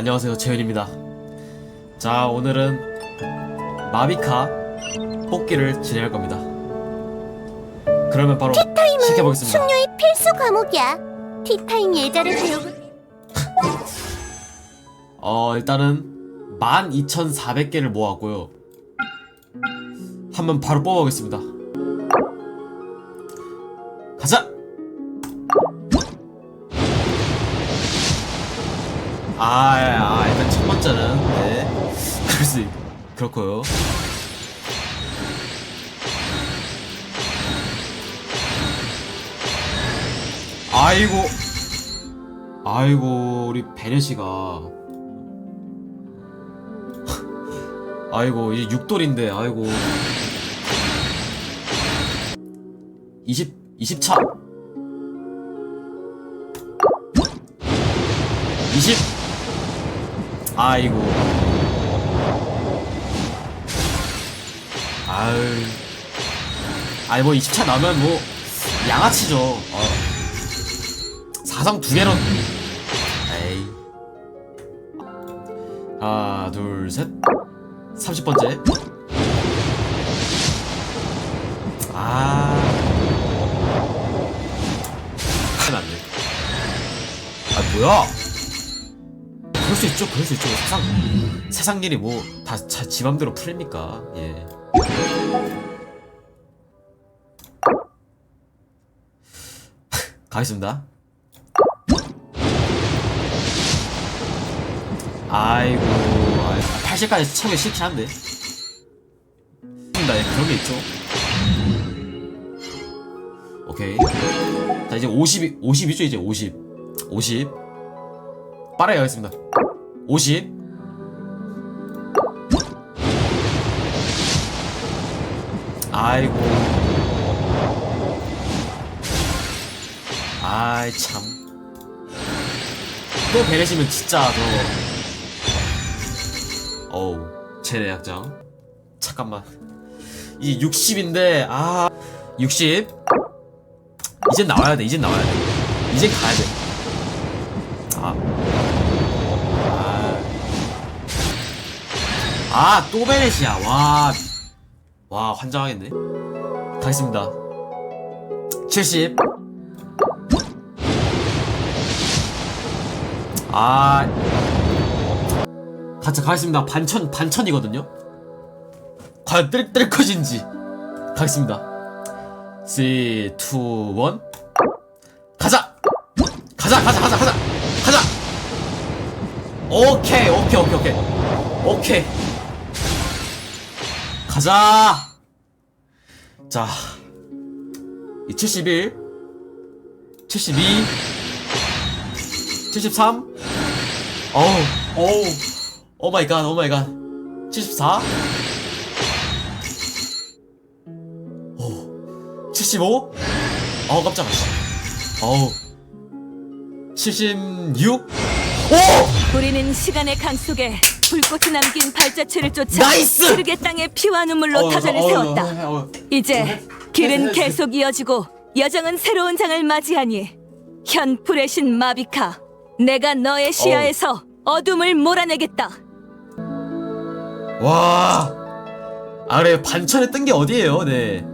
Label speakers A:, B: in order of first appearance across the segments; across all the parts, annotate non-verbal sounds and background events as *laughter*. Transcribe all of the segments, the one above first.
A: 안녕하세요. 재현입니다. 자 오늘은 마비카 뽑기를 진행할 겁니다. 그러면 바로 시켜보겠습니다.
B: 숙녀의 필수 과목이야. 티타임 예절을 배우고 *laughs*
A: 어 일단은 12,400개를 모았고요. 한번 바로 뽑아보겠습니다. 가자! 아, 아 일단 첫 번째는 네. 그럴 수 있, 그렇고요. 아이고. 아이고 우리 배려 씨가. *laughs* 아이고 이제 6돌인데 아이고. 20 20차. 20 아이고. 아유. 아이 뭐 20차 나오면 뭐 양아치죠. 어. 사성 두 개로 에이. 하나 둘셋. 30번째. 아. 났네. 아 뭐야 그럴 수 있죠 그럴 수 있죠 세상 세상 일이 뭐 다 지 맘대로 풀립니까 예 *laughs* 가겠습니다 아이고, 아이고 80까지 채우기 싫긴 한데. 나 그런 게 있죠. 오케이. 자 이제 50, 50이죠 이제 50, 50. 빠르게 가겠습니다. 50. 아이고. 아이 참. 또 배려시면 진짜 저 어우 제 약장 잠깐만 이게 60인데 아 60 이젠 나와야 돼 이젠 나와야 돼 이젠 가야 돼 아아또 베넷이야. 와. 와, 환장하겠네. 가겠습니다. 70 아. 같이 가겠습니다. 반천 반천이거든요. 과연 뜰, 뜰 것인지. 가겠습니다. 3, 2, 1 가자! 가자 가자 가자 가자! 가자! 오케이 오케이 오케이 오케이. 오케이 가자! 자, 이 71, 72, 73, 어우 어우 오 마이 갓, 오 마이 갓. 74? 오. 75? 어우, 깜짝아. 씨. 어우. 76? 오!
C: 우리는 시간의 강 속에 불꽃이 남긴 발자취를 쫓아
A: 나이스!
C: 시르게 땅에 피와 눈물로
A: 어,
C: 터전을
A: 어, 어,
C: 세웠다.
A: 어, 어.
C: 이제 길은 계속 이어지고 여정은 새로운 장을 맞이하니 현 불의 신 마비카 내가 너의 시야에서 어 둠을 몰아내겠다.
A: 와. 아, 그래. 반천에 뜬 게 어디예요, 네.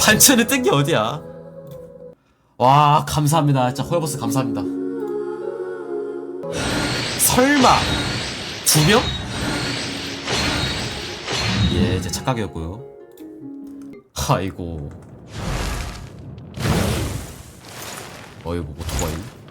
A: 반천에 뜬 게 어디야. 와, 감사합니다. 진짜 호여버스 감사합니다. 설마, 두 명? 예, 제 착각이었고요. 아이고. 어이구, 오토바이.